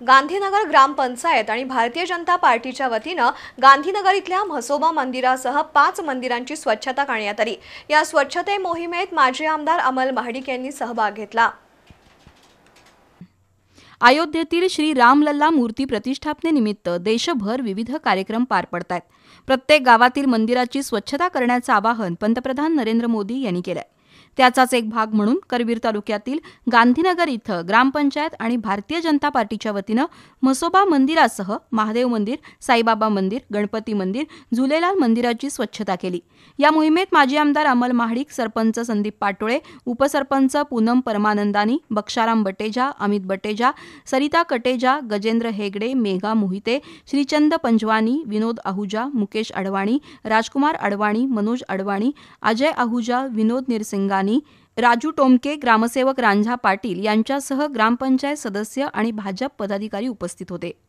गांधीनगर ग्रामपंचायत आणि भारतीय जनता पार्टीच्या वतीनं गांधीनगर इथल्या म्हसोबा मंदिरासह पाच मंदिरांची स्वच्छता करण्यात आली. या स्वच्छते मोहिमेत माजी आमदार अमल महाडिक यांनी सहभाग घेतला. अयोध्येतील श्री रामलल्ला मूर्ती प्रतिष्ठापनेनिमित्त देशभर विविध कार्यक्रम पार पडत आहेत प्रत्येक गावातील मंदिराची स्वच्छता करण्याचं आवाहन पंतप्रधान नरेंद्र मोदी यांनी केलंय. त्याचाच एक भाग म्हणून करवीर तालुक्यातील गांधीनगर इथं ग्रामपंचायत आणि भारतीय जनता पार्टीच्या वतीनं म्हसोबा मंदिरासह महादेव मंदिर साईबाबा मंदिर गणपती मंदिर झुलेलाल मंदिराची स्वच्छता केली. या मोहिमेत माजी आमदार अमल महाडिक सरपंच संदीप पाटोळे उपसरपंच पूनम परमानंदानी बक्षाराम बटेजा अमित बटेजा सरिता कटेजा गजेंद्र हेगडे मेघा मोहिते श्रीचंद पंजवानी विनोद आहुजा मुकेश अडवाणी राजकुमार अडवाणी मनोज अडवाणी अजय आहुजा विनोद निरसिंगानी राजू टोमके ग्रामसेवक रांझा पाटील यांच्यासह ग्रामपंचायत सदस्य आणि भाजप पदाधिकारी उपस्थित होते.